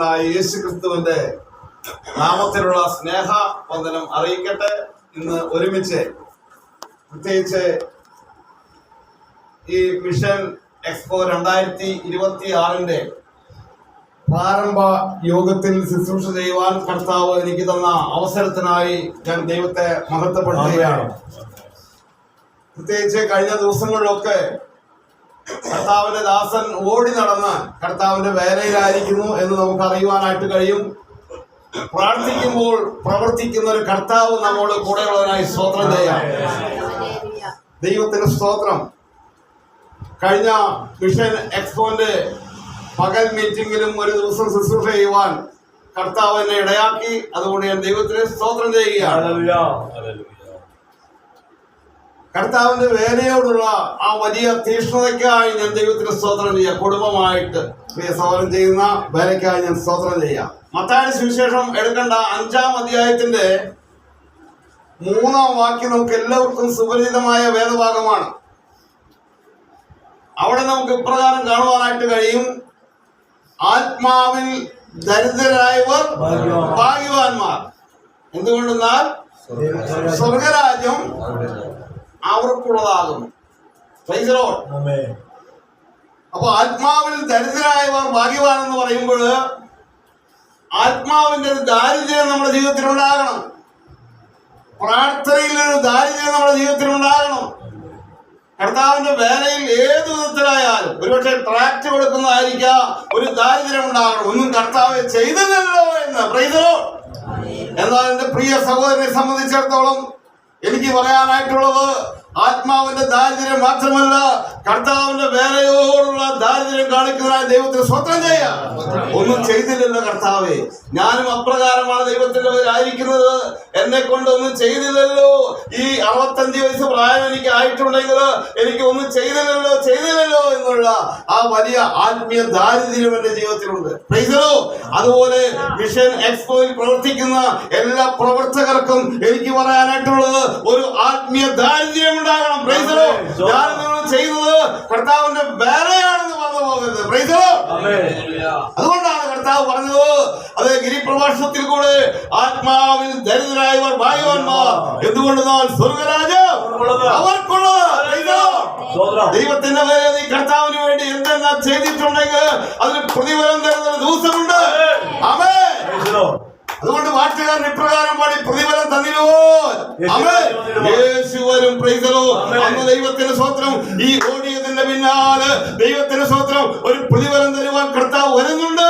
നാഥനായ യേശു ക്രിസ്തുവിന്റെ നാമത്തിലുള്ള സ്നേഹ വന്ദനം അറിയിക്കട്ടെ. ഇന്ന് ഒരുമിച്ച് പ്രത്യേകിച്ച് ഈ മിഷൻ എക്സ്പോ രണ്ടായിരത്തി ഇരുപത്തി ആറിന്റെ പ്രാരംഭ യോഗത്തിൽ ശുശ്രൂഷ ചെയ്യുവാൻ കർത്താവ് എനിക്ക് തന്ന അവസരത്തിനായി ഞാൻ ദൈവത്തെ മഹത്വപ്പെടുത്തുകയാണ്. പ്രത്യേകിച്ച് കഴിഞ്ഞ ദിവസങ്ങളിലൊക്കെ കർത്താവിന്റെ ദാസൻ ഓടി നടന്ന് കർത്താവിന്റെ വേലയിലായിരിക്കുന്നു എന്ന് നമുക്ക് അറിയുവാനായിട്ട് കഴിയും. പ്രാർത്ഥിക്കുമ്പോൾ പ്രവർത്തിക്കുന്ന ഒരു കർത്താവ് നമ്മോട് കൂടെയുള്ളതിനായി സ്തോത്രം ചെയ്യാം. ദൈവത്തിന് സ്തോത്രം. കഴിഞ്ഞ മിഷൻ എക്സ്പോന്റെ പകൽ മീറ്റിംഗിലും ഒരു ദിവസം ശുശ്രൂഷ ചെയ്യുവാൻ കർത്താവ് എന്നെ ഇടയാക്കി. അതുകൊണ്ട് ഞാൻ ദൈവത്തിന് സ്തോത്രം ചെയ്യുകയാണ്. കർത്താവിന്റെ വേലയോടുള്ള ആ വലിയ തീഷ്ണതയ്ക്കായി ഞാൻ ദൈവത്തിന് സ്തോത്രം ചെയ്യാം കുടുംബമായിട്ട്. പ്രിയ സഹോദരൻ ചെയ്യുന്ന വേലയ്ക്കായി ഞാൻ സ്തോത്രം ചെയ്യാം മത്തായുടെ സുവിശേഷം എടുക്കേണ്ട അഞ്ചാം അധ്യായത്തിന്റെ മൂന്നാം വാക്യം നമുക്ക് എല്ലാവർക്കും സുപരിചിതമായ വേദഭാഗമാണ്. അവിടെ നമുക്ക് ഇപ്രകാരം കാണുവാനായിട്ട് കഴിയും. ആത്മാവിൽ ദരിദ്രരായവർ. ഭാഗ്യവാന്മാർ. എന്തുകൊണ്ടെന്നാൽ സ്വർഗരാജ്യം അവർക്കുള്ളതാകുന്നു. അപ്പൊ ആത്മാവിൽ ദരിദ്രരായവർ ഭാഗ്യവാൻ എന്ന് പറയുമ്പോൾ ആത്മാവിന്റെ ഒരു ദാരിദ്ര്യം നമ്മുടെ ജീവിതത്തിൽ ഉണ്ടാകണം. പ്രാർത്ഥനയിൽ ഒരു ദാരിദ്ര്യം നമ്മുടെ ജീവിതത്തിൽ ഉണ്ടാകണം. കർത്താവിന്റെ വേലയിൽ ഏത് വിധത്തിലായാലും ഒരുപക്ഷെ ട്രാക്ട് കൊടുക്കുന്നതായിരിക്കാം. ഒരു ദാരിദ്ര്യം ഉണ്ടാകണം. ഒന്നും കർത്താവ് ചെയ്തില്ലല്ലോ എന്ന്. പ്രൈതലോ എന്നാൽ എന്റെ പ്രിയ സഹോദരനെ സംബന്ധിച്ചിടത്തോളം എനിക്ക് പറയാനായിട്ടുള്ളത് ആത്മാവിന്റെ ദാരിദ്ര്യം മാത്രമല്ല കർത്താവിന്റെ വേലയോടുള്ള ദാരിദ്ര്യം കാണിക്കുന്നതിനായി ദൈവത്തിന് സ്വന്തം ചെയ്യാം. ഒന്നും ചെയ്തില്ലല്ലോ കർത്താവേ. ഞാനും അപ്രകാരമാണ് ദൈവത്തിന്റെ പേരായിരിക്കുന്നത് എന്നെ കൊണ്ട് ഒന്നും ചെയ്തില്ലല്ലോ. ഈ അറുപത്തഞ്ച് വയസ്സ് പ്രായം എനിക്ക് ആയിട്ടുണ്ടെങ്കിൽ എനിക്ക് ഒന്നും ചെയ്തില്ലല്ലോ ചെയ്തില്ലല്ലോ എന്നുള്ള ആ വലിയ ആത്മീയ ദാരിദ്ര്യം എന്റെ ജീവിതത്തിലുണ്ട്. അതുപോലെ മിഷൻ എക്സ്പോയിൽ പ്രവർത്തിക്കുന്ന എല്ലാ പ്രവർത്തകർക്കും എനിക്ക് പറയാനായിട്ടുള്ളത് ഒരു ആത്മീയ ദാരിദ്ര്യം ഞാൻ നിങ്ങൾ ചെയ്തത് കർത്താവിന്റെ വേലയാണെന്ന് പറഞ്ഞു പോകരുത്. അതുകൊണ്ടാണ് കർത്താവ് പറഞ്ഞത് അത് ഗിരിപ്രഭാഷണത്തിൽ കൂടെ ആത്മാവിൽ ദരിദ്രായവർ ഭാഗ്യവാന്മാർ. എന്തുകൊണ്ടെന്നാൽ സ്വർഗരാജ് അവർക്കുള്ളത്. ദൈവത്തിന്റെ പേരെ നീ കർത്താവിന് വേണ്ടി എന്തെല്ലാം ചെയ്തിട്ടുണ്ടെങ്കിൽ അതിന് പ്രതിഫലം തരുന്ന ദിവസമുണ്ട്. ആമേ അതുകൊണ്ട് വാറ്റുകാരൻ ഇപ്രകാരം പാടി പ്രതിഫലം തന്നിരുവോ? യേശുവരും യേശു വരും. അന്ന് ദൈവത്തിന്റെ സ്വത്രം ഈ ഓടിയതിന്റെ പിന്നാലെ ദൈവത്തിന്റെ സ്വത്രം ഒരു പ്രതിഫലം തരുവാൻ കർത്താവ് വരുന്നുണ്ട്.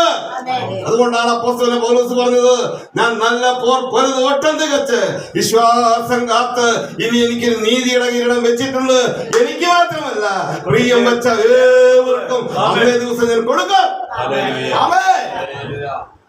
അതുകൊണ്ടാണ് അപ്പോസ്തലൻ പൗലോസ് പറഞ്ഞത് ഞാൻ നല്ല പോർ പൊരുത് ഓട്ടം തികച്ച്. വിശ്വാസം കാത്ത് ഇനി എനിക്ക് നീതിയുടെ കിരീടം വെച്ചിട്ടുണ്ട്. എനിക്ക് മാത്രമല്ല പ്രിയം വെച്ച ഏവർക്കും അന്നേ ദിവസം ഞാൻ കൊടുക്കാം.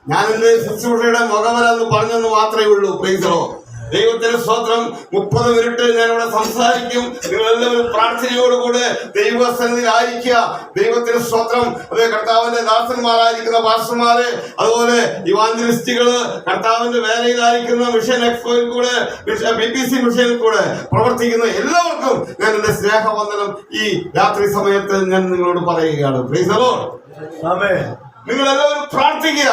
ഞാൻ ഇന്ന് ശുശ്രൂഷയുടെ മുഖവരെന്ന് പറഞ്ഞെന്ന് മാത്രമേ ഉള്ളൂ പ്രീതറോ ദൈവത്തിന്റെ സ്തോത്രം മുപ്പത് മിനിറ്റ് ഞാൻ ഇവിടെ സംസാരിക്കും. നിങ്ങൾ എല്ലാവരും പ്രാർത്ഥനയോടുകൂടെ ദൈവസന്നിധിയിലായിരിക്കുക. ദൈവത്തിന്റെ സ്തോത്രം അതേ കർത്താവിന്റെ ദാസന്മാരായിരിക്കുന്ന പാസ്റ്റർമാര് അതുപോലെ ഇവാഞ്ചലിസ്റ്റുകൾ കർത്താവിന്റെ വേലയിലായിരിക്കുന്ന മിഷൻ എക്സ്പോയിൽ കൂടെ ബി പി സി മിഷനിൽ കൂടെ പ്രവർത്തിക്കുന്ന എല്ലാവർക്കും ഞാൻ എന്റെ സ്നേഹവന്ദനം ഈ രാത്രി സമയത്ത് ഞാൻ നിങ്ങളോട് പറയുകയാണ്. പ്രീതറോ നിങ്ങൾ എല്ലാവരും പ്രാർത്ഥിക്കുക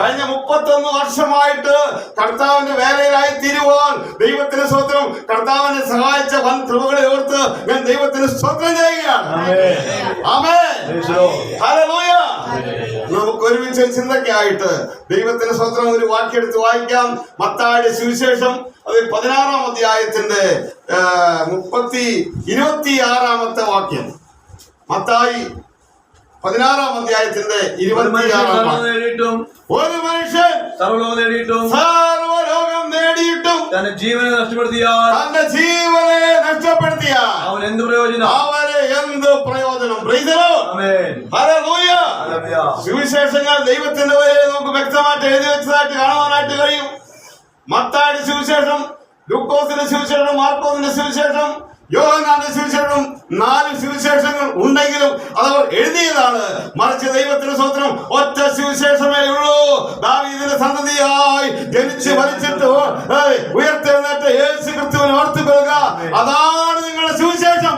കഴിഞ്ഞ മുപ്പത്തൊന്ന് വർഷമായിട്ട് കർത്താവിന്റെ വേലയിലായി തീരുവാൻ ദൈവത്തിന് സ്വത്രം കർത്താവിനെ സഹായിച്ച വൻ കൃപകളെ ഓർത്ത് ഞാൻ ദൈവത്തിന് സ്വത്രം ചെയ്യുകയാണ്. നമുക്ക് ഒരുമിച്ച് ചിന്തക്കായിട്ട് ദൈവത്തിന് സ്വത്രം ഒരു വാക്യെടുത്ത് വായിക്കാം. മത്തായുടെ സുവിശേഷം അത് പതിനാറാം അധ്യായത്തിന്റെ മുപ്പത്തി ഇരുപത്തി ആറാമത്തെ വാക്യം. മത്തായി പതിനാറാം അധ്യായത്തിന്റെ ഇരുപത്തിയാറാം ഒരു മനുഷ്യൻ സർവലോകം നേടിയിട്ടും സർവലോകം നേടിയിട്ടും തന്റെ ജീവനെ നഷ്ടപ്പെടുത്തിയാൽ തന്റെ ജീവനെ നഷ്ടപ്പെടുത്തിയാൽ അവൻ എന്ത് പ്രയോജനം? അവരെ എന്ത് പ്രയോജനം. സുവിശേഷങ്ങൾ ദൈവത്തിന്റെ വരെ നമുക്ക് വ്യക്തമായിട്ട് എഴുതി വെച്ചതായിട്ട് കാണുവാനായിട്ട് കഴിയും. മത്തായുടെ സുവിശേഷം ലൂക്കോസിന്റെ സുവിശേഷം മാർക്കോസിന്റെ സുവിശേഷം യോഹനാന്റെ സുവിശേഷം നാല് സുവിശേഷങ്ങൾ ഉണ്ടെങ്കിലും അത് എഴുതിയതാണ്. മറിച്ച് ദൈവത്തിന്റെ സ്വത്രം ഒറ്റ സുവിശേഷമേ ഉള്ളൂ. ദാവീദിന്റെ സന്തതിയായി ജനിച്ച് വലിച്ചിട്ട് ഉയർത്തെഴുന്നേറ്റ് യേശു ക്രിസ്തുവിനെ കൊടുക്കുക അതാണ് നിങ്ങളുടെ സുവിശേഷം.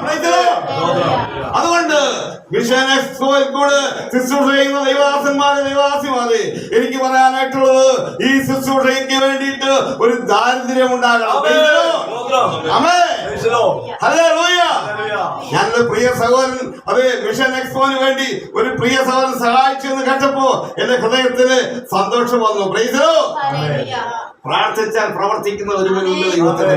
അതുകൊണ്ട് മിഷൻ എക്സ്പോയിൽ കൂടെ ശുശ്രൂഷ ചെയ്യുന്ന ദൈവദാസന്മാരെ ദൈവദാസിമാരെ എനിക്ക് പറയാനായിട്ടുള്ളത് ഈ ശുശ്രൂഷയ്ക്ക് വേണ്ടിയിട്ട് ഒരു ദാരിദ്ര്യം ഉണ്ടാകണം. ഞാൻ പ്രിയ സഹോദരൻ അത് മിഷൻ എക്സ്പോന് വേണ്ടി ഒരു പ്രിയ സഹോദരൻ സഹായിച്ചു എന്ന് കേട്ടപ്പോ എന്റെ ഹൃദയത്തിന് സന്തോഷം വന്നു. പ്രൈസലോ പ്രാർത്ഥിച്ചാൽ പ്രവർത്തിക്കുന്ന ഒരു ദൈവത്തിന്റെ.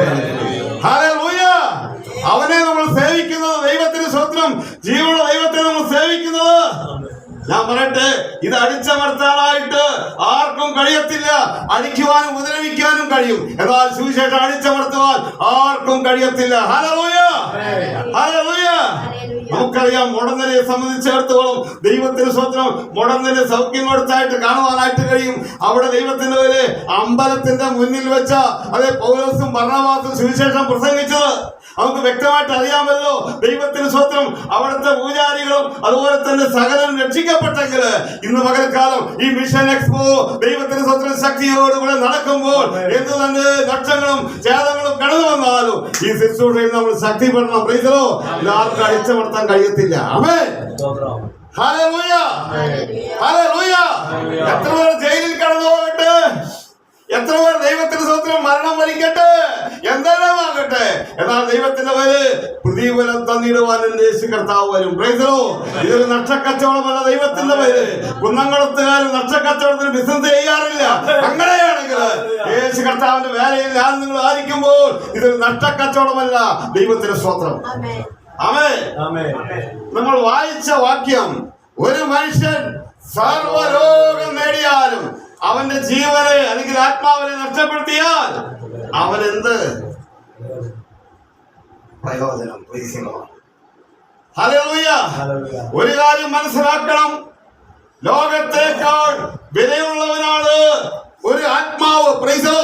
അവനെ നമ്മൾ സേവിക്കുന്നത് ദൈവത്തിന് സ്വത്രം. ജീവനുള്ള ദൈവത്തെ നമ്മൾ സേവിക്കുന്നത് ഞാൻ പറയട്ടെ ഇത് അടിച്ചമർത്താനായിട്ട് ആർക്കും കഴിയത്തില്ല. അടിക്കുവാനും ഉപദ്രവിക്കാനും കഴിയും. എന്നാൽ സുവിശേഷം അടിച്ചമർത്തുവാൻ ആർക്കും കഴിയത്തില്ല. ഹലോയ ഹലോയ നമുക്കറിയാം മുടന്നലെ സംബന്ധിച്ചിടത്തോളം ദൈവത്തിന് സ്വത്രം മുടന്നലെ സൗഖ്യം കൊടുത്തായിട്ട് കാണുവാനായിട്ട് കഴിയും. അവിടെ ദൈവത്തിന്റെ പേര് അമ്പലത്തിന്റെ മുന്നിൽ വെച്ച അതേ പൗലോസും ഭരണവാസും സുവിശേഷം പ്രസംഗിച്ചത്. നമുക്ക് വ്യക്തമായിട്ട് അറിയാമല്ലോ ദൈവത്തിന് സ്വത്രം അവിടുത്തെ പൂജാരികളും അതുപോലെ തന്നെ സകലം രക്ഷിക്കപ്പെട്ടെങ്കിൽ ഇന്ന് പകൽക്കാലം ഈ മിഷൻ എക്സ്പോ ദൈവത്തിന്റെ സ്വത്രം ശക്തിയോടുകൂടെ നടക്കുമ്പോൾ എന്ത് തന്നെ നഷ്ടങ്ങളും ഛേദങ്ങളും കടന്നു വന്നാലും ഈ ശുശ്രൂഷയിൽ നമ്മൾ ശക്തിപ്പെടണം. പ്രീതലോ ആർക്കും അടിച്ചമർത്താൻ കഴിയത്തില്ല. അമേ എത്ര പേർ ജയിലിൽ കടന്നു പോകട്ടെ എത്ര പേർ ദൈവത്തിന്റെ സ്വത്രം? മരണം വരിക്കട്ടെ. എന്തെല്ലാം ആകട്ടെ എന്നാൽ ദൈവത്തിന്റെ പേര് പ്രതിഫലം തന്നിടുവാൻ എന്റെ യേശു കർത്താവ് വരും. പ്രൈസലോ ഇതൊരു നഷ്ടക്കച്ചവടമല്ല ദൈവത്തിന്റെ പേര് കുന്നംകുളത്തുകാർ നഷ്ടക്കച്ചവടത്തിന് ബിസിനസ് ചെയ്യാറില്ല. അങ്ങനെയാണെങ്കിൽ യേശു കർത്താവിന്റെ വേലയിൽ ഞാൻ നിങ്ങൾ ആയിരിക്കുമ്പോൾ ഇതൊരു നഷ്ടക്കച്ചവടമല്ല ദൈവത്തിന്റെ സ്വത്രം. അവേ നമ്മൾ വായിച്ച വാക്യം ഒരു മനുഷ്യൻ സർവരോഗം നേടിയാലും അവന്റെ ജീവനെ അല്ലെങ്കിൽ ആത്മാവിനെ നഷ്ടപ്പെടുത്തിയാൽ അവൻ എന്ത് പ്രയോജനം. ഒരു കാര്യം മനസ്സിലാക്കണം. ലോകത്തേക്കാൾ വിലയുള്ളവനാണ് ഒരു ആത്മാവ്. പ്രൈസോ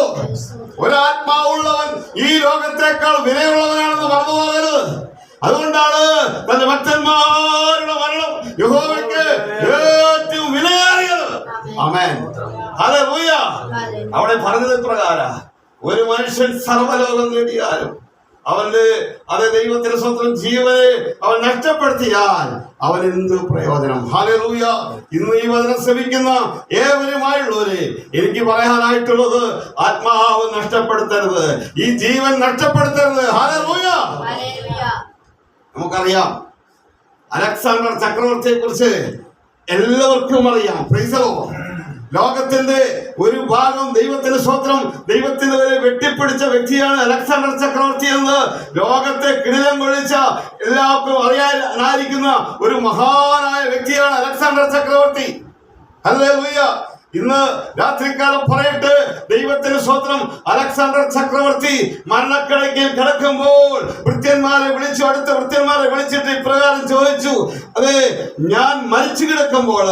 ഒരു ആത്മാവുള്ളവൻ ഈ ലോകത്തേക്കാൾ വിലയുള്ളവനാണെന്ന് പറഞ്ഞു പോകരുത് അതുകൊണ്ടാണ് തന്റെ ഭക്തന്മാരുടെ മരണം യഹോവയ്ക്ക് ഏറ്റവും വിലയേറിയത്. അമേൻ അവിടെ പറഞ്ഞത് പ്രകാര ഒരു മനുഷ്യൻ സർവലോകം നേടിയാലും അവന്റെ അതേ ദൈവത്തിന്റെ സ്വന്തം ജീവനെ അവൻ നഷ്ടപ്പെടുത്തിയാൽ അവൻ എന്ത് പ്രയോജനം? ഹാലൂയ ഇന്ന് ഈ വചനം ശ്രമിക്കുന്ന ഏവരുമായുള്ളവരെ എനിക്ക് പറയാനായിട്ടുള്ളത് ആത്മാവ് നഷ്ടപ്പെടുത്തരുത്. ഈ ജീവൻ നഷ്ടപ്പെടുത്തരുത്. ഹാലൂയ നമുക്കറിയാം. അലക്സാണ്ടർ ചക്രവർത്തിയെ കുറിച്ച് എല്ലാവർക്കും അറിയാം. പ്രൈസലോ ലോകത്തിന്റെ ഒരു ഭാഗം ദൈവത്തിന്റെ സ്വത്രം ദൈവത്തിന്റെ വെട്ടിപ്പിടിച്ച വ്യക്തിയാണ് അലക്സാണ്ടർ ചക്രവർത്തി എന്ന് ലോകത്തെ കിടിലം കൊഴിച്ച എല്ലാവർക്കും അറിയാനായിരിക്കുന്ന ഒരു മഹാനായ വ്യക്തിയാണ് അലക്സാണ്ടർ ചക്രവർത്തി. ഹല്ലേലൂയ. ഇന്ന് രാത്രികാലം പറയട്ടെ. ദൈവത്തിന് സ്വത്രം അലക്സാണ്ടർ ചക്രവർത്തി മരണക്കിടക്കിൽ കിടക്കുമ്പോൾ വൃത്യന്മാരെ വിളിച്ചു അടുത്ത വൃത്യന്മാരെ വിളിച്ചിട്ട് ഇപ്രകാരം ചോദിച്ചു. അതെ ഞാൻ മരിച്ചു കിടക്കുമ്പോൾ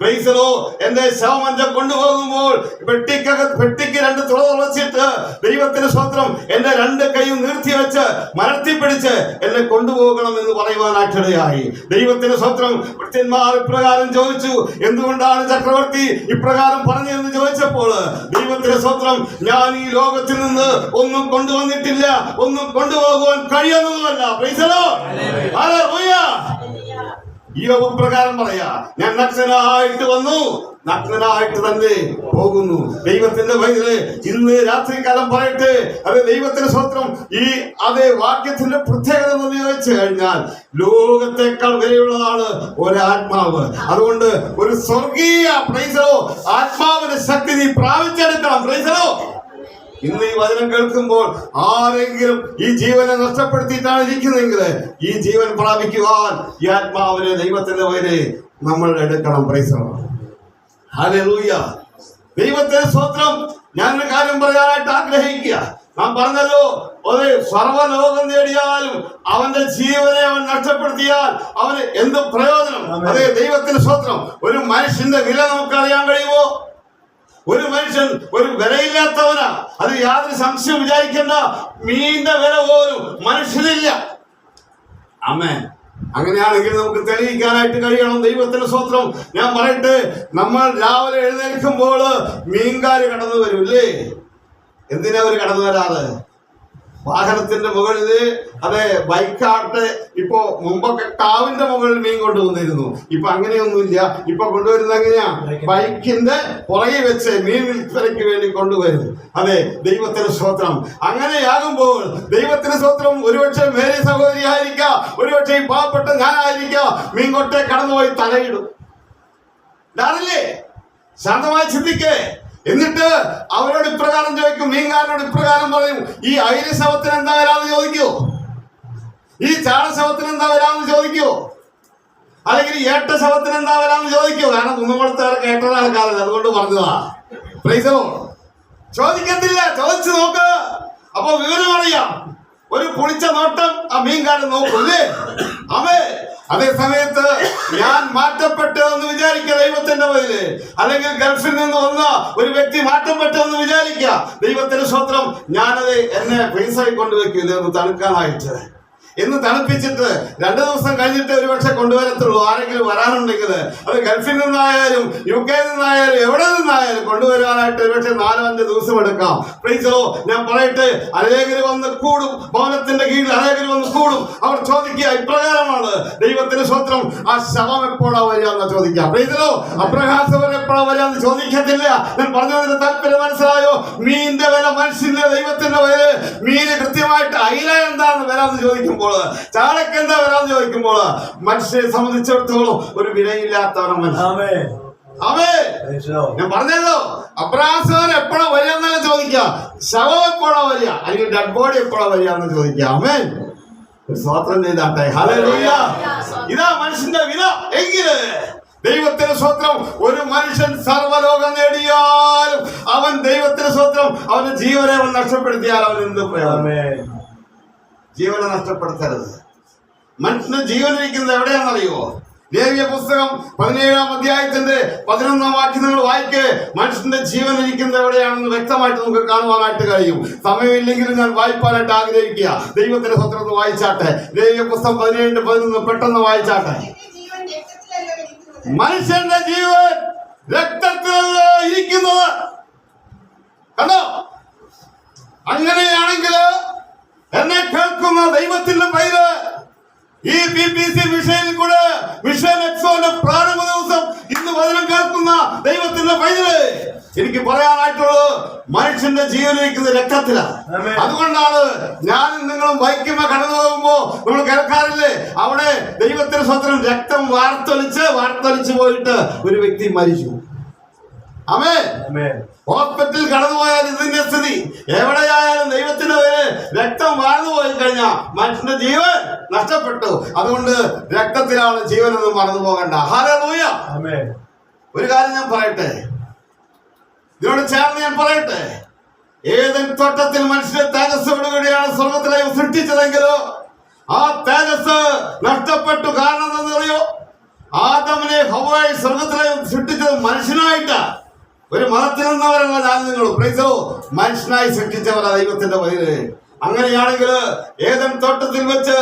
പ്രൈസലോ എന്റെ ശവമഞ്ചം കൊണ്ടുപോകുമ്പോൾ പെട്ടിക്കക പെട്ടിക്ക് രണ്ട് തുള തുളച്ചിട്ട് ദൈവത്തിന് സ്വത്രം എന്റെ രണ്ട് കൈയും നീർത്തി വെച്ച് മരത്തി പിടിച്ച് എന്നെ കൊണ്ടുപോകണം എന്ന് പറയുവാനായിട്ടിടയായി ദൈവത്തിന് സ്വത്രം ഭൃത്യന്മാർ ഇപ്രകാരം ചോദിച്ചു. എന്തുകൊണ്ടാണ് ചക്രവർത്തി ഇപ്രകാരം പറഞ്ഞതെന്ന് ചോദിച്ചപ്പോൾ ദൈവത്തിന്റെ സ്വത്രം ഞാൻ ഈ ലോകത്തിൽ നിന്ന് ഒന്നും കൊണ്ടുവന്നിട്ടില്ല. ഒന്നും കൊണ്ടുപോകുവാൻ കഴിയുന്നതുമല്ല. ഒരു പ്രകാരം പറയാ ഞാൻ നഗ്നനായിട്ട് വന്നു. നഗ്നനായിട്ട് തന്നെ പോകുന്നു. ദൈവത്തിന്റെ വയതിൽ ഇന്ന് രാത്രികാലം പറയട്ടെ. അതെ ദൈവത്തിന്റെ സ്വത്രം. ഈ അതേ വാക്യത്തിന്റെ പ്രത്യേകത എന്ന് കഴിഞ്ഞാൽ ലോകത്തെക്കാൾ വിലയുള്ളതാണ് ഒരാത്മാവ്. അതുകൊണ്ട് ഒരു സ്വർഗീയ പ്രൈസലോ ആത്മാവിന്റെ ശക്തി നീ പ്രാപിച്ചെടുക്കണം. പ്രൈസലോ ഇന്ന് ഈ വചനം കേൾക്കുമ്പോൾ ആരെങ്കിലും ഈ ജീവനെ നഷ്ടപ്പെടുത്തിയിട്ടാണ് ഇരിക്കുന്നതെങ്കിൽ ഈ ജീവൻ പ്രാപിക്കുവാൻ ഈ ആത്മാവിനെ ദൈവത്തിന്റെ പേര് നമ്മൾ എടുക്കണം. പ്രൈസണം ഹല്ലേലൂയ ദൈവത്തെ സ്വത്രം ഞാനൊരു കാര്യം പറയാനായിട്ട് ആഗ്രഹിക്കുക. നാം പറഞ്ഞല്ലോ ഒരു സർവലോകം നേടിയാലും അവന്റെ ജീവനെ അവൻ നഷ്ടപ്പെടുത്തിയാൽ അവന് എന്ത് പ്രയോജനം? അതെ ദൈവത്തിന് സ്വത്രം ഒരു മനുഷ്യന്റെ വില നമുക്ക് അറിയാൻ കഴിയുമോ? ഒരു മനുഷ്യൻ ഒരു വിലയില്ലാത്തവനാ. അത് യാതൊരു സംശയം വിചാരിക്കേണ്ട. മീന്റെ വില പോലും മനുഷ്യനില്ല. അമ്മേ അങ്ങനെയാണെങ്കിൽ നമുക്ക് തെളിയിക്കാനായിട്ട് കഴിയണം. ദൈവത്തിന്റെ സ്വത്രം ഞാൻ പറയട്ടെ നമ്മൾ രാവിലെ എഴുന്നേൽക്കുമ്പോൾ മീൻകാര് കടന്നു വരും അല്ലേ എന്തിനാ അവർ കടന്നു വരാറ്? വാഹനത്തിന്റെ മുകളിൽ അതെ ബൈക്കാട്ടെ ഇപ്പോ മുമ്പൊക്കെ കാവിന്റെ മുകളിൽ മീൻ കൊണ്ടുവന്നിരുന്നു. ഇപ്പൊ അങ്ങനെയൊന്നുമില്ല. ഇപ്പൊ കൊണ്ടുവരുന്നത് എങ്ങനെയാ? ബൈക്കിന്റെ പുറകെ വെച്ച് മീൻ വിൽപ്പനയ്ക്ക് വേണ്ടി കൊണ്ടുവരുന്നു. അതെ ദൈവത്തിന് സ്തോത്രം. അങ്ങനെയാകുമ്പോൾ ദൈവത്തിന് സ്തോത്രം ഒരുപക്ഷെ മേരി സഹോദരി ആയിരിക്കാം. ഒരുപക്ഷെ ഈ പാവപ്പെട്ട ഞാനായിരിക്കാം. മീൻ കൊട്ടെ കടന്നുപോയി തലയിടും. ശാന്തമായി ചിന്തിക്കേ. എന്നിട്ട് അവരോട് ഇപ്രകാരം ചോദിക്കും മീൻകാരനോട് ഇപ്രകാരം പറയും ഈ ഐര ശവത്തിന് എന്താ വരാന്ന് ചോദിക്കോ? ഈ ചാട ശവത്തിന് എന്താ വരാന്ന് ചോദിക്കോ? അല്ലെങ്കിൽ ഏട്ട ശവത്തിന് എന്താ വരാന്ന് ചോദിക്കോ? കാരണം കുന്നംകുളത്തേറെ കേട്ട ആൾക്കാരല്ല അതുകൊണ്ട് പറഞ്ഞതാ. പ്രൈസോ ചോദിക്കത്തില്ല ചോദിച്ചു നോക്ക്. അപ്പൊ വിവരം അറിയാം. ഒരു കുളിച്ച നോട്ടം ആ മീൻകാരൻ നോക്കൂല്ലേ അവേ അതേ സമയത്ത് ഞാൻ മാറ്റപ്പെട്ടു എന്ന് വിചാരിക്കുക ദൈവത്തിന്റെ മുതൽ അല്ലെങ്കിൽ ഗൾഫിൽ നിന്ന് വന്ന ഒരു വ്യക്തി മാറ്റപ്പെട്ടു എന്ന് വിചാരിക്കുക. ദൈവത്തിന്റെ സ്വത്രം ഞാനത് എന്നെ പൈസ കൊണ്ടുവയ്ക്കും. ഇതൊന്ന് തണുക്കാനായിട്ട് എന്ന് തണുപ്പിച്ചിട്ട് രണ്ടു ദിവസം കഴിഞ്ഞിട്ട് ഒരു ഒരുപക്ഷെ കൊണ്ടുവരത്തുള്ളൂ. ആരെങ്കിലും വരാനുണ്ടെങ്കിൽ അത് ഗൾഫിൽ നിന്നായാലും യു കെ നിന്നായാലും എവിടെ നിന്നായാലും കൊണ്ടുവരാനായിട്ട് ഒരുപക്ഷെ നാലോ അഞ്ച് ദിവസം എടുക്കാം. പ്രീസോ ഞാൻ പറയട്ടെ അലേഖര് വന്ന് കൂടും ഭവനത്തിന്റെ കീഴിൽ അലേഖര് വന്ന് കൂടും. അവർ ചോദിക്കുക ഇപ്രകാരമാണ് ദൈവത്തിന് സ്വത്രം ആ ശവം എപ്പോഴാ വരിക എന്ന് ചോദിക്കുക. പ്രീസോ അപ്രകാശവൻ എപ്പോഴാ വരിക എന്ന് ചോദിക്കത്തില്ല. ഞാൻ പറഞ്ഞതിന്റെ താല്പര്യം മനസ്സിലായോ? മീനിന്റെ വില മനുഷ്യന്റെ ദൈവത്തിന്റെ വില മീന് കൃത്യമായിട്ട് അയില എന്താന്ന് വരാന്ന് ചോദിക്കുമ്പോൾ ചാളക്ക് എന്താ വരാന്ന് ചോദിക്കുമ്പോൾ മനുഷ്യനെ സംബന്ധിച്ചിടത്തോളം ഒരു വിലയില്ലാത്തവരാണ് മനസ്സിലാവേ ആമേൻ അവേ. ഞാൻ പറഞ്ഞല്ലോ. അപ്രാസവൻ എപ്പോഴാ വരിക എന്നല്ല ചോദിക്കാം ശവം എപ്പോഴാ വരിക? അല്ലെങ്കിൽ ഡെഡ് ബോഡി എപ്പോഴാ വരിക എന്ന് ചോദിക്കാം അമേൻ സ്വാതന്ത്ര്യം ചെയ്താട്ടെ ഹലോ ഇതാ മനുഷ്യന്റെ വില എങ്കിൽ. ദൈവത്തിന് സ്വത്രം. ഒരു മനുഷ്യൻ സർവലോകം നേടിയാലും അവൻ ദൈവത്തിന് സ്വത്രം. അവന്റെ ജീവനെ അവൻ നഷ്ടപ്പെടുത്തിയാൽ അവൻ എന്ത് പ്രയോജനം? ജീവനെ നഷ്ടപ്പെടുത്തരുത്. മനുഷ്യന് ജീവനിരിക്കുന്നത് എവിടെയാണെന്നറിയോ ലേവ്യ പുസ്തകം പതിനേഴാം അധ്യായത്തിന്റെ പതിനൊന്നാം വാക്യം നിങ്ങൾ വായിക്കേ. മനുഷ്യന്റെ ജീവൻ ഇരിക്കുന്നത് എവിടെയാണെന്ന് വ്യക്തമായിട്ട് നമുക്ക് കാണുവാനായിട്ട് കഴിയും. സമയമില്ലെങ്കിലും ഞാൻ വായിപ്പാനായിട്ട് ആഗ്രഹിക്കുക. ദൈവത്തിന്റെ സ്വത്രം ഒന്ന് വായിച്ചാട്ടെ. ലേവ്യ പുസ്തകം പതിനേഴിന്റെ പതിനൊന്ന് പെട്ടെന്ന് വായിച്ചാട്ടെ. മനുഷ്യന്റെ ജീവൻ മനുഷ്യന്റെ ഇരിക്കുന്നത്. കണ്ടോ? അങ്ങനെയാണെങ്കിൽ എന്നെ കേൾക്കുന്ന ദൈവത്തിന്റെ പേര് ഈ ബി പി സി വിഷയിൽ മനുഷ്യന്റെ ജീവനിരിക്കുന്ന രക്തത്തിലാണ് അതുകൊണ്ടാണ് ഞാനും നിങ്ങളും വൈക്കുമ കടന്നു പോകുമ്പോ നമ്മൾ കേൾക്കാറില്ലേ അവിടെ ദൈവത്തിന് സ്വന്തം രക്തം വാർത്തൊലിച്ച് വാർത്തൊലിച്ച് പോയിട്ട് ഒരു വ്യക്തി മരിച്ചു. അമേ ഹോസ്പിറ്റലിൽ കടന്നുപോയാൽ ഇതിന്റെ സ്ഥിതി. എവിടെയായാലും ദൈവത്തിന് പേര് രക്തം വാഴ്ന്നു പോയി കഴിഞ്ഞാൽ മനുഷ്യന്റെ ജീവൻ നഷ്ടപ്പെട്ടു. അതുകൊണ്ട് രക്തത്തിലാണ് ജീവനൊന്നും മറന്നു പോകണ്ട. ഹാലൂയ ആമേൻ. ഒരു കാര്യം ഞാൻ പറയട്ടെ? ഇതിനോട് ചേർന്ന് ഞാൻ പറയട്ടെ. ഏതൻ തോട്ടത്തിൽ മനുഷ്യരെ തേജസ്സോടുകൂടിയാണ് സ്വർഗത്തിലെ സൃഷ്ടിച്ചതെങ്കിലോ ആ തേജസ് നഷ്ടപ്പെട്ടു കാരണം എന്താണെന്നറിയോ ആദമിനെ ഹവായി സ്വർഗത്തിലെ സൃഷ്ടിച്ചത് മനുഷ്യനായിട്ടാ. ഒരു മതത്തിൽ നിന്നവരല്ല ഞാൻ നിങ്ങൾ പ്രൈസോ മനുഷ്യനായി സൃഷ്ടിച്ചവരാ ദൈവത്തിന്റെ പതിന് അങ്ങനെയാണെങ്കിൽ ഏതൻ തോട്ടത്തിൽ വെച്ച്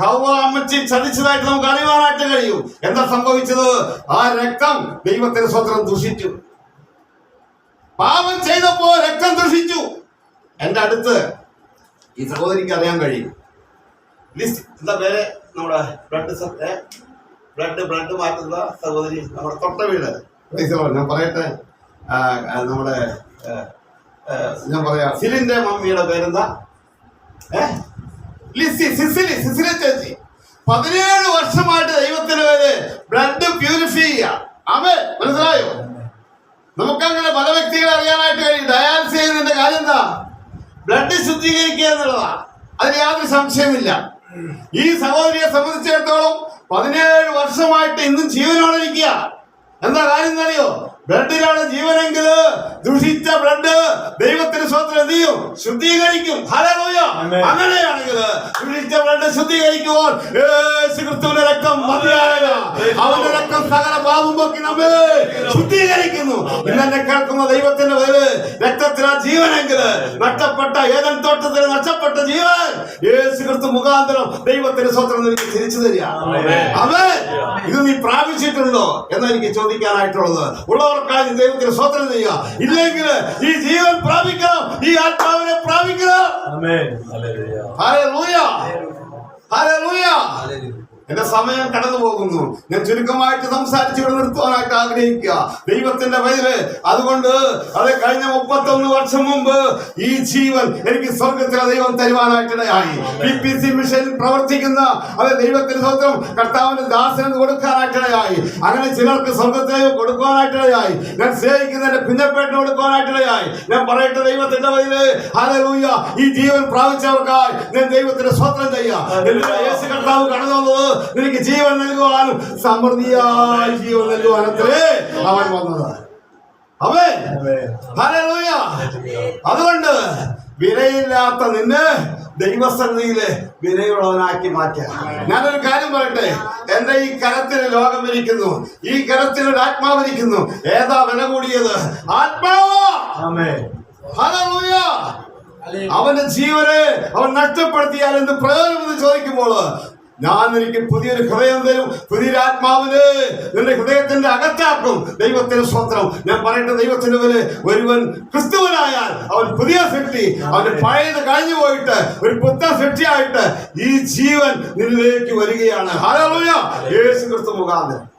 ഹവ അമ്മച്ചി ചതിച്ചതായിട്ട് നമുക്ക് അറിയുവാനായിട്ട് കഴിയും. എന്താ സംഭവിച്ചത്? ആ രക്തം ദൈവത്തിന്റെ സ്വത്രം ദുഷിച്ചു. പാപം ചെയ്തപ്പോ രക്തം ദുഷിച്ചു. എന്റെ അടുത്ത് ഈ സഹോദരിക്ക് അറിയാൻ കഴിയും. ലിസ്റ്റ് എന്താ പേര്? നമ്മുടെ ബ്ലഡ് ബ്ലഡ് ബ്ലഡ് മാറ്റുന്ന സഹോദരി നമ്മുടെ തൊട്ട വീട്. ഞാൻ പറയട്ടെ? നമ്മുടെ ഞാൻ പറയാ സിലിന്റെ മമ്മിയുടെ പേരെന്താ? ലിസി സിസിലി സിസിലി ചേച്ചി. പതിനേഴ് വർഷമായിട്ട് ദൈവത്തിന് പേര് ബ്ലഡ് പ്യൂരിഫൈ ചെയ്യുക ആമേ മനസ്സിലായോ? നമുക്കങ്ങനെ പല വ്യക്തികളെ അറിയാനായിട്ട് കഴിയും. ഡയാലിസ് ചെയ്യുന്നതിന്റെ കാര്യം എന്താ? ബ്ലഡ് ശുദ്ധീകരിക്കുക എന്നുള്ളതാണ്. അതിന് യാതൊരു സംശയമില്ല ഈ സഹോദരിയെ സംബന്ധിച്ചിടത്തോളം പതിനേഴ് വർഷമായിട്ട് ഇന്നും ജീവനോടെ ഇരിക്കുക എന്താ കാര്യം എന്നറിയോ ബ്ലഡിലാണ് ജീവനെങ്കിൽ ദുഷിച്ച ബ്ലഡ് ദൈവത്തിന് സ്വന്തം എന്ത് ചെയ്യും? ശുദ്ധീകരിക്കും. അങ്ങനെയാണെങ്കിൽ ദുഷിച്ച ബ്ലഡ് ശുദ്ധീകരിക്കുമ്പോൾ യേശു ക്രിസ്തുവിന്റെ രക്തം മതിയായല്ല അവന്റെ രക്തം സകല പാപം പൊക്കി നമ്മെ ശുദ്ധീകരിക്കുന്നു. ഇന്നെ കേൾക്കുന്ന ദൈവത്തിന്റെ പേര് രക്തത്തിലാ ജീവനെങ്കിൽ നഷ്ടപ്പെട്ട ഏതൻ തോട്ടത്തിൽ നഷ്ടപ്പെട്ട ജീവൻ യേശു ക്രിസ്തു മുഖാന്തരം ദൈവത്തിന്റെ സ്വത്രം നിനക്ക് തിരിച്ചു തരിക. അവൻ ഇത് നീ പ്രാപിച്ചിട്ടുണ്ടോ? എന്ന് എനിക്ക് ചോദിക്കാനായിട്ടുള്ളത്. പറയാനായിട്ടുള്ളത് ഉള്ളവർക്കായി ദൈവത്തിന് സ്വതന്ത്രം ചെയ്യുക. ഇല്ലെങ്കിൽ ഈ ജീവൻ പ്രാപിക്കണം ഈ ആത്മാവിനെ പ്രാപിക്കണം. ഹല്ലേലൂയ. ഹല്ലേലൂയ. എന്റെ സമയം കടന്നു പോകുന്നു. ഞാൻ ചുരുക്കമായിട്ട് സംസാരിച്ചു ഇവിടെ നിർത്തുവാനായിട്ട് ആഗ്രഹിക്കുക. ദൈവത്തിന്റെ പേര് അതുകൊണ്ട് അത് കഴിഞ്ഞ മുപ്പത്തൊന്ന് വർഷം മുമ്പ് ഈ ജീവൻ എനിക്ക് സ്വർഗത്തിലെ ദൈവം തരുവാനായിട്ടിടയായി. പി പി സി മിഷൻ പ്രവർത്തിക്കുന്ന അത് ദൈവത്തിന് സ്വന്തം കർത്താവിന്റെ ദാസനം കൊടുക്കാനായിട്ടിടയായി. അങ്ങനെ ചിലർക്ക് സ്വർഗത്തിലേക്ക് കൊടുക്കുവാനായിട്ടിടയായി. ഞാൻ സ്നേഹിക്കുന്ന എന്റെ പിന്നപ്പേട്ടിന് കൊടുക്കുവാനായിട്ടിടയായി. ഞാൻ പറയട്ടെ ദൈവത്തിന്റെ പേര് ഹല്ലേലൂയ ഈ ജീവൻ പ്രാപിച്ചവർക്കായി ഞാൻ ദൈവത്തിന്റെ സ്വത്രം ചെയ്യാം കർത്താവ് കടന്നു വന്നത് നിനക്ക് ജീവൻ നൽകുവാനും സമൃദ്ധിയായി ജീവൻ നൽകുവാനത്രേ അവൻ വന്നത്. അവൻ. അതുകൊണ്ട് വിലയില്ലാത്ത നിന്ന് ദൈവസന്നിധിയിലെ വിലയുള്ളവനാക്കി മാറ്റുക ഞാനൊരു കാര്യം പറയട്ടെ? എന്റെ ഈ കരത്തിൽ ലോകം ഇരിക്കുന്നു ഈ കരത്തിൽ ഒരു ആത്മാവ് ഇരിക്കുന്നു ഏതാ വില കൂടിയത്? ആത്മാവ്? അവന്റെ ജീവനെ അവൻ നഷ്ടപ്പെടുത്തിയാൽ എന്ത് പ്രയോജനം എന്ന് ചോദിക്കുമ്പോൾ ഞാൻ എനിക്ക് പുതിയൊരു ഹൃദയം തരും. പുതിയൊരു ആത്മാവിന് നിന്റെ ഹൃദയത്തിന്റെ അകത്താക്കും. ദൈവത്തിന്റെ സ്വത്രം ഞാൻ പറയട്ടെ ദൈവത്തിന്റെ പേര് ഒരുവൻ ക്രിസ്തുവനായാൽ അവൻ പുതിയ സൃഷ്ടി. അവന്റെ പഴയത് കഴിഞ്ഞു പോയിട്ട് ഒരു പുത്തൻ സൃഷ്ടിയായിട്ട് ഈ ജീവൻ നിന്നിലേക്ക് വരികയാണ്. ഹല്ലേലൂയ. യേശു ക്രിസ്തു മുഖാന്തരം.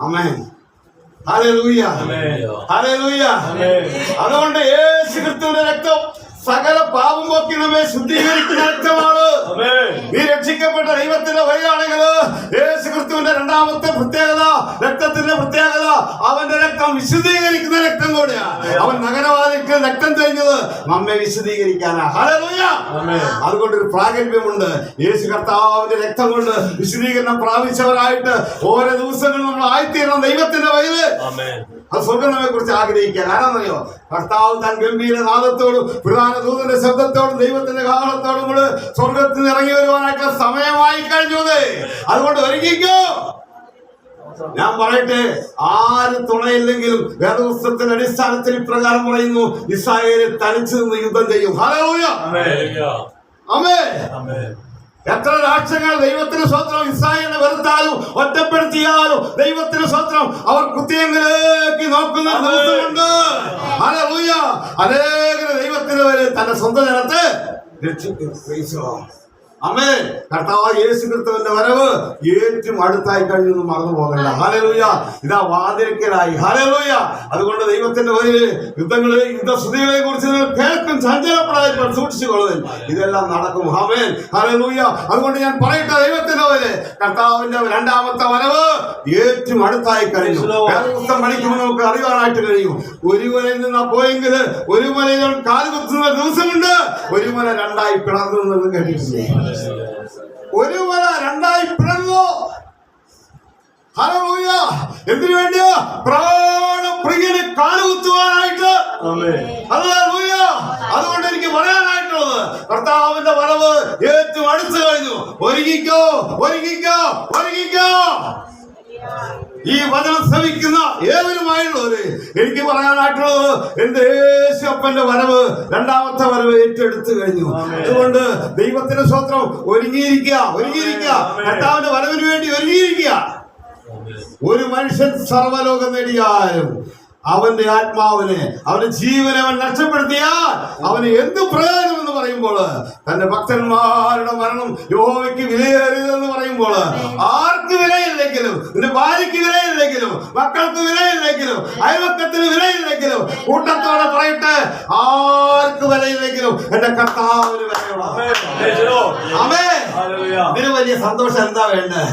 അമേൻ ഹല്ലേലൂയ. ഹല്ലേലൂയ. അതുകൊണ്ട് യേശു ക്രിസ്തുവിന്റെ രക്തം സകല പാപം നമ്മെ ശുദ്ധീകരിക്കുന്ന രക്തമാണ് ഈ രക്ഷിക്കപ്പെട്ട ദൈവത്തിന്റെ വഴിയാണെങ്കിൽ യേശു ക്രിസ്തുവിന്റെ രണ്ടാമത്തെ പ്രത്യേകത രക്തത്തിന്റെ പ്രത്യേകത അവന്റെ രക്തം വിശുദ്ധീകരിക്കുന്ന രക്തം കൂടിയാണ്. അവൻ നഗരവാദിക്ക് രക്തം തെളിഞ്ഞത് നമ്മെ വിശുദ്ധീകരിക്കാനാ. ഹല്ലേലൂയ. അതുകൊണ്ട് ഒരു പ്രാഗൽഭ്യമുണ്ട്. യേശു കർത്താവിന്റെ രക്തം കൊണ്ട് വിശുദ്ധീകരണം പ്രാപിച്ചവരായിട്ട് ഓരോ ദിവസങ്ങളും നമ്മൾ ആയിത്തീരണം ദൈവത്തിന്റെ വയൽ അത് സ്വർഗങ്ങളെ കുറിച്ച് ആഗ്രഹിക്കുക ആരാന്നറിയോ? കർത്താവ് താൻ ഗംഭീര നാദത്തോടും പ്രധാന ദൂതന്റെ ശബ്ദത്തോടും ദൈവത്തിന്റെ കാഹളത്തോടും കൂടെ സ്വർഗത്തിൽ ഇറങ്ങി വരുവാനായിട്ടുള്ള സമയമായി കഴിഞ്ഞു അതുകൊണ്ട് ഒരുങ്ങിക്കോ. ഞാൻ പറയട്ടെ ആര് തുണയില്ലെങ്കിലും വേദപുസ്തകത്തിന്റെ അടിസ്ഥാനത്തിൽ ഇപ്രകാരം പറയുന്നു ഇസ്രായേലിൽ തനിച്ചു നിന്ന് യുദ്ധം ചെയ്യും. ഹല്ലേലൂയ. അമേ എത്ര രാഷ്ട്രങ്ങൾ ദൈവത്തിന് സ്വത്രം ഇസ്രായേലിനെ വെറുത്താലും ഒറ്റപ്പെടുത്തിയാലും ദൈവത്തിന് സ്വത്രം അവർ കുത്തിയെങ്കിലേക്ക് നോക്കുന്ന ദിവസമുണ്ട്. ഹല്ലേലൂയ. അനേക ദൈവത്തിന് വരെ തന്റെ സ്വന്തം ജനത്തെ രക്ഷിക്കും. The കർത്താവ് യേശു ക്രിസ്തുവിന്റെ വരവ് ഏറ്റവും അടുത്തായി കഴിഞ്ഞൊന്നും മറന്നു പോകണ്ട ഹാലലൂയ ഇതാ വാതിരക്കലായി ഹാലലൂയ അതുകൊണ്ട് ദൈവത്തിന്റെ വരിയിൽ യുദ്ധങ്ങളെ യുദ്ധസ്തുതികളെ കുറിച്ച് കേൾക്കും ചഞ്ചലപ്പെടാതെ സൂക്ഷിച്ചു കൊള്ളുവിൻ. ഇതെല്ലാം നടക്കും. ഹാമേൻ ഹാലലൂയ അതുകൊണ്ട് ഞാൻ പറയട്ടെ ദൈവത്തിന്റെ വരെ കർത്താവിന്റെ രണ്ടാമത്തെ വരവ് ഏറ്റവും അടുത്തായി കഴിഞ്ഞു. വേദപുസ്തകം പഠിക്കുമ്പോൾ നമുക്ക് അറിയാനായിട്ട് കഴിയും. ഒരു മലയിൽ നിന്ന് പോയെങ്കിൽ ഒരു മലയിൽ കാലുകുത്തുന്ന ദിവസമുണ്ട്. ഒരു മല രണ്ടായി പിളർന്നു കേട്ടിട്ടില്ലേ? ഒരു മല രണ്ടായി പിളർന്നു എന്തിനു വേണ്ടിയാ? പ്രാണപ്രിയനെ കാലുകുത്തുവാനായിട്ട്. അതുകൊണ്ട് എനിക്ക് പറയാനായിട്ടുള്ളത് കർത്താവിന്റെ വരവ് ഏറ്റവും അടുത്തു കഴിഞ്ഞു. ഒരുങ്ങിക്കോ ഒരുങ്ങിക്കോ ഒരുങ്ങിക്കോ. ഈ വചനം ശ്രമിക്കുന്ന ഏവരുമായുള്ളവര് എനിക്ക് പറയാനായിട്ടുള്ളത് എന്റെ യേശുപ്പന്റെ വരവ് രണ്ടാമത്തെ വരവ് ഏറ്റെടുത്തു കഴിഞ്ഞു. അതുകൊണ്ട് ദൈവത്തിന്റെ സ്വത്രം ഒരുങ്ങിയിരിക്കുക ഒരുങ്ങിയിരിക്കുക. കർത്താവിന്റെ വരവിന് വേണ്ടി ഒരുങ്ങിയിരിക്കുക. ഒരു മനുഷ്യൻ സർവലോകം നേടിയാലും അവന്റെ ആത്മാവിനെ അവന്റെ ജീവനെ അവൻ നഷ്ടപ്പെടുത്തിയാൽ അവന് എന്ത് പ്രയോജനം എന്ന് പറയുമ്പോൾ തന്റെ ഭക്തന്മാരുടെ മരണം യോവയ്ക്ക് വിലയേറിയതെന്ന് പറയുമ്പോൾ ആർക്ക് വിലയില്ലെങ്കിലും നിന്റെ ഭാര്യയ്ക്ക് വിലയില്ലെങ്കിലും മക്കൾക്ക് വിലയില്ലെങ്കിലും അയൽവക്കത്തിന് വിലയില്ലെങ്കിലും കൂട്ടത്തോടെ പറയട്ടെ ആർക്ക് വിലയില്ലെങ്കിലും എന്റെ കർത്താവിന് വിലയുള്ള അമേ ഇതിന് വലിയ സന്തോഷം എന്താ വേണ്ടത്?